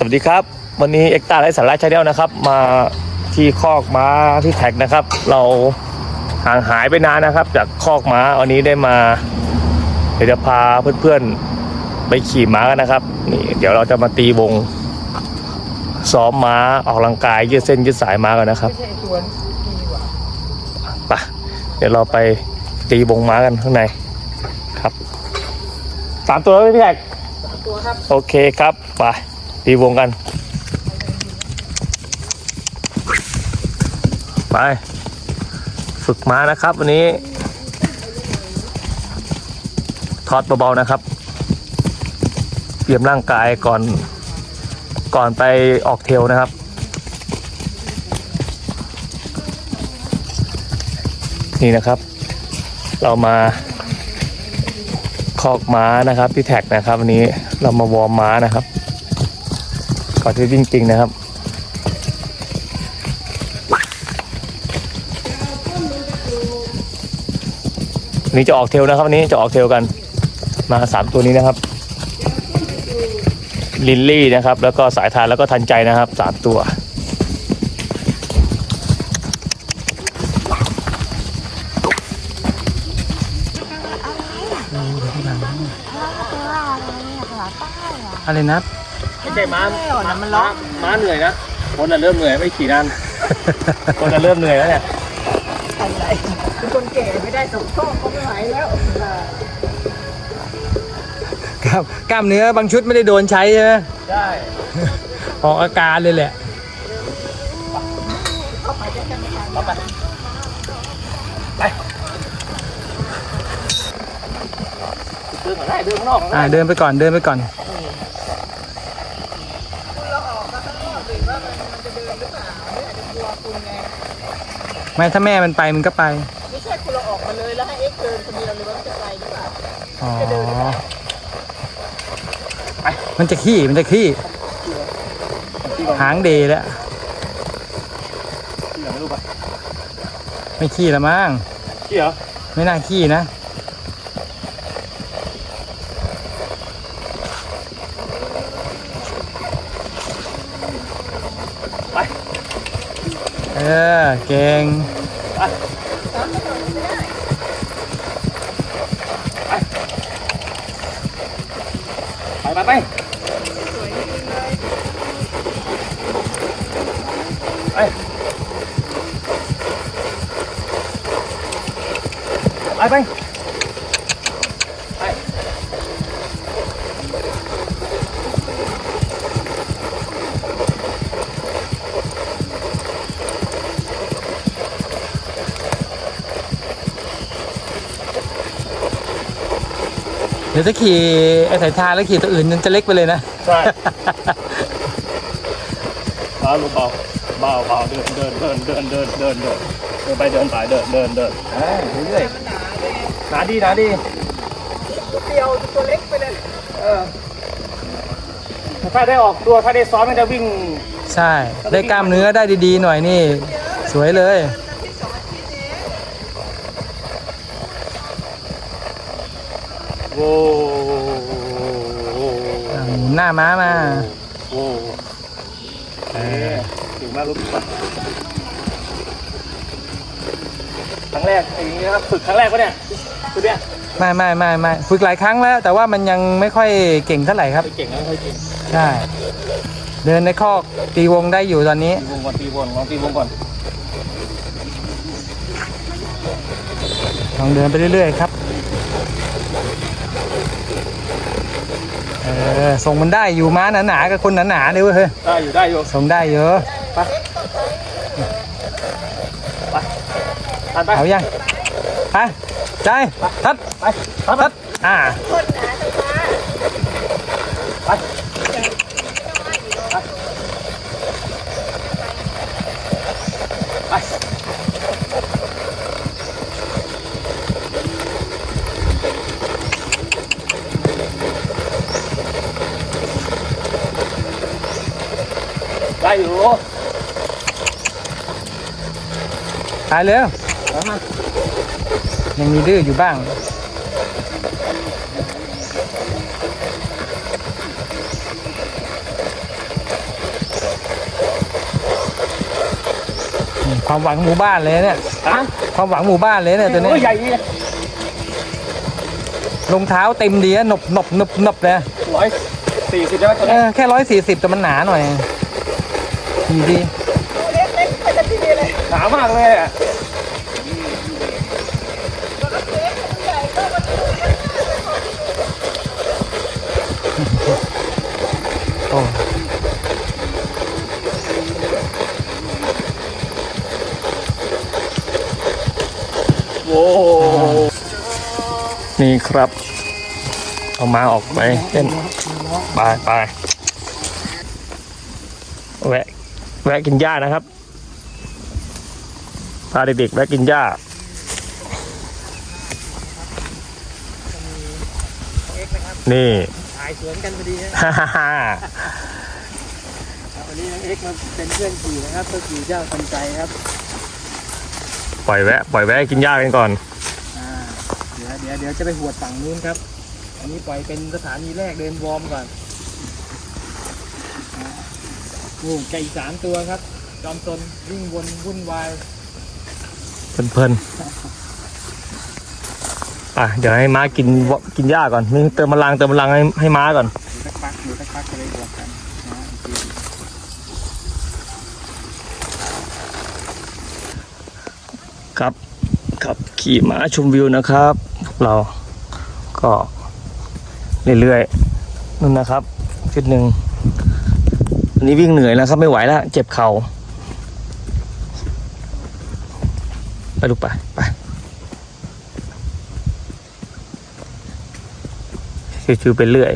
สวัสดีครับ วันนี้เอ็กตาไลฟ์สาระชาแนลนะครับ มาที่คอกม้าที่แท็กนะครับ เราห่างหายไปนานนะครับ จากคอกม้าวันนี้ได้มาเดี๋ยวจะพาเพื่อนๆไปขี่ม้ากันนะครับนี่เดี๋ยวเราจะมาตีวงซ้อมม้าออกกำลังกายยืดเส้นยืดสายม้ากันนะครับไปเดี๋ยวเราไปตีวงม้ากันข้างในครับสามตัวแล้วไหมพี่แท็กตัวครับโอเคครับไป ตีวงกัน ไป ฝึกม้านะครับ วันนี้ ทอดเบาๆนะครับ เตรียมร่างกายก่อน ก่อนไปออกเทลนะครับนี่นะครับ เรามาคอกม้านะครับที่แท็กนะครับวันนี้เรามาวอร์มม้านะครับ ก่อนที่วิ่งจริงนะครับวันนี้จะออกเทรลนะครับวันนี้จะออกเทรลกัน มาสามตัวนี้นะครับ ลินลี่นะครับ แล้วก็สายทานแล้วก็ทันใจนะครับสามตัวอะไรนะไม่ใช่ม้าไม่หรอกนะมันล็อกม้าเหนื่อยนะคนน่ะเริ่มเหนื่อยไม่ขี่นานคนน่ะเริ่มเหนื่อยแล้วเนี่ยอะไรเป็นคนแก่ไม่ได้สมโชคก็ไม่ไหวแล้วครับกล้ามเนื้อบางชุดไม่ได้โดนใช้ใช่ไหมใช่ออกอาการเลยแหละเดินก่อนได้เดินข้างนอกก่อนอ่าได้เดินไปก่อนเดินไปก่อน ไม่ถ้าแม่มันไปมันก็ไป ไม่ใช่คุณเราออกมาเลยแล้วให้เอ็กซ์เดินคนเดียวเลยว่ามันจะไปหรือเปล่าอ๋อ มันจะขี้ มันจะขี้ หางเดแล้ว ขี่ก่อนไม่รู้ป่ะไม่ขี้ละมั้ง ขี่เหรอ ไม่น่าขี้นะ ไป เออ เก่งไป ไปไปไปไปไปไป ดี๋ยวถ้าขี่ไอ้สายทานแล้วขี่ตัวอื่นมันจะเล็กไปเลยนะ ใช่เบาลงเบาเบาเบาเดินเดินเดินเดินเดินเดินเดินเดินไปเดินไปเดินเดินเดินเอ้ยเรื่อยมันหนาเลยๆหนาดีหนาดีตัวเดียวตัวเล็กไปเลยเออถ้าได้ออกตัวถ้าได้ซ้อมมันจะวิ่ง ใช่ ได้กล้ามเนื้อได้ดีๆหน่อยนี่ สวยเลย โว้อ่าหมุนหน้าม้ามาโว้เอ๊ะถึงมากรู้ปะครั้งแรกอย่างนี้นะครับฝึกครั้งแรกปะเนี่ยคือเนี่ยไม่ไม่ไม่ไม่ฝึกหลายครั้งแล้ว แต่ว่ามันยังไม่ค่อยเก่งเท่าไหร่ครับไม่เก่งไม่ค่อยเก่งใช่ เดินในคอกตีวงได้อยู่ตอนนี้ ตีวงก่อนตีวงลองตีวงก่อนลองเดินไปเรื่อยๆครับ เออส่งมันได้อยู่ม้าหนาๆกับคนหนาๆเลยเว้ยเฮ้ยได้อยู่ได้อยู่ส่งได้เยอะทันไปเอายังไปใจทัดไปทันไปทัดอ่าคนหนาตัวมาไปไป หายเร็วยังมีดื้ออยู่บ้าง ความหวังหมู่บ้านเลยเนี่ยความหวังหมู่บ้านเลยเนี่ยตัวนี้ใรองเท้าเต็มดีนะหนบหนบหนบหนบเลยร้อยสี่สิบแค่ร้อยสี่สิบแต่มันหนาหน่อย ดีดีเล็กเล็กไปจะที่นี่เลยหนามากเลยอะแล้วก็เล็กมันใหญ่ก็มันโอ้โว้นี่ครับ เอามาออกไปเต้นไปไปแวะ แวะกินหญ้านะครับพาเด็กๆแวะกินหญ้านี่ถ่ายสวนกันพอดีฮะฮ่าฮ่าฮ่าวันนี้น้องเอ็กซ์มาเป็นเพื่อนขี่นะครับก็ขี่เจ้าทันใจครับปล่อยแวะปล่อยแวะกินหญ้ากันก่อนอ่าเดี๋ยวเดี๋ยวเดี๋ยวจะไปหวดฝั่งนู้นครับ อันนี้ปล่อยเป็นสถานีแรกเดินวอร์มก่อนอ่า โอ้ไก่สามตัวครับ จอมซนวิ่งวนวุ่นวายเพลินๆอะเดี๋ยวให้ม้ากินวกินหญ้าก่อนนี่เติมพลังเติมพลังให้ให้ม้าก่อนอยู่สักพักอยู่สักพักจะได้บวกกันนะโอเคครับครับขี่ม้าชมวิวนะครับเราก็เรื่อยๆนู่นนะครับจุดหนึ่งันนี้วิ่งเหนื่อยแล้วครับไม่ไหวแล้วเจ็บเข่าไปลูกไปไปชิวๆไปเรื่อย